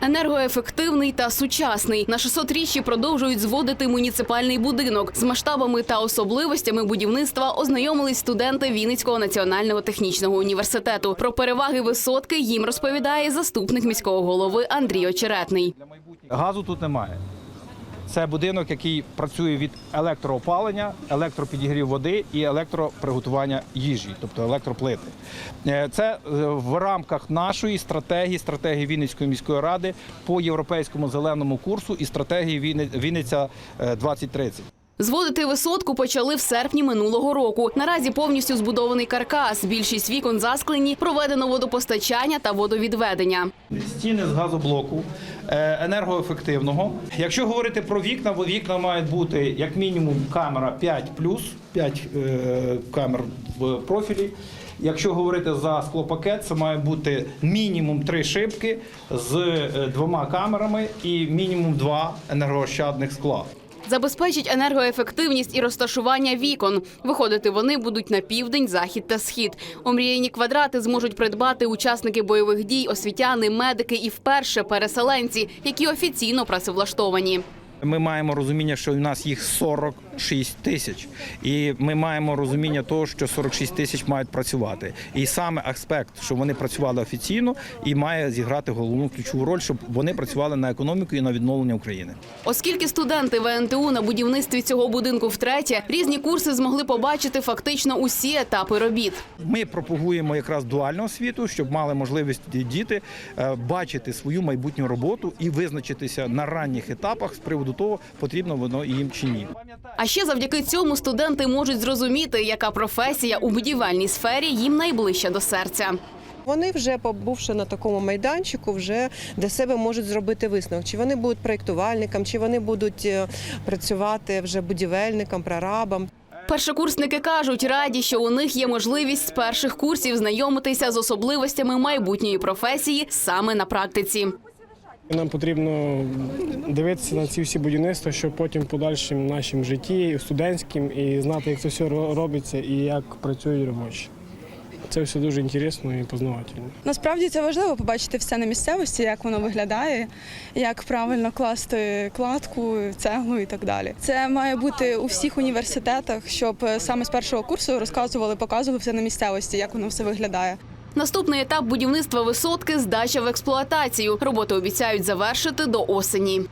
Енергоефективний та сучасний на 600-річчі продовжують зводити муніципальний будинок. З масштабами та особливостями будівництва ознайомились студенти Вінницького національного технічного університету. Про переваги висотки їм розповідає заступник міського голови Андрій Очеретний. Газу тут немає. Це будинок, який працює від електроопалення, електропідігрів води і електроприготування їжі, тобто електроплити. Е, Це е, в рамках нашої стратегії, стратегії Вінницької міської ради по європейському зеленому курсу і стратегії Вінни- Вінниця е, 2030. Зводити висотку почали в серпні минулого року. Наразі повністю збудований каркас. Більшість вікон засклені, проведено водопостачання та водовідведення. Стіни з газоблоку е, енергоефективного. Якщо говорити про вікна, бо вікна мають бути як мінімум камера 5 5 е, камер в профілі. Якщо говорити за склопакет, це має бути мінімум три шибки з е, двома камерами і мінімум два енергоощадних скла. Забезпечить енергоефективність і розташування вікон. Виходити вони будуть на південь, захід та схід. Омріяні квадрати зможуть придбати учасники бойових дій, освітяни, медики і вперше переселенці, які офіційно працевлаштовані. Ми маємо розуміння, що у нас їх 46 тисяч, і ми маємо розуміння того, що 46 тисяч мають працювати. І саме аспект, що вони працювали офіційно, і має зіграти головну ключову роль, щоб вони працювали на економіку і на відновлення України. Оскільки студенти ВНТУ на будівництві цього будинку втретє, різні курси змогли побачити фактично усі етапи робіт. Ми пропагуємо якраз дуальну освіту, щоб мали можливість діти е, бачити свою майбутню роботу і визначитися на ранніх етапах з приводу того, потрібно воно їм чи ні. А ще завдяки цьому студенти можуть зрозуміти, яка професія у будівельній сфері їм найближча до серця. Вони вже побувши на такому майданчику, вже для себе можуть зробити висновок. Чи вони будуть проєктувальником, чи вони будуть е, працювати вже будівельником, прорабом. Першокурсники кажуть, раді, що у них є можливість з перших курсів знайомитися з особливостями майбутньої професії саме на практиці. Нам потрібно дивитися на ці всі будівництва, щоб потім в подальшому нашому житті, студентським, і знати, як це все робиться і як працюють робочі. Це все дуже інтересно і познавательно. Насправді це важливо побачити все на місцевості, як воно виглядає, як правильно класти кладку, цеглу і так далі. Це має бути у всіх університетах, щоб саме з першого курсу розказували, показували все на місцевості, як воно все виглядає. Наступний етап будівництва висотки здача в експлуатацію. Роботи обіцяють завершити до осені.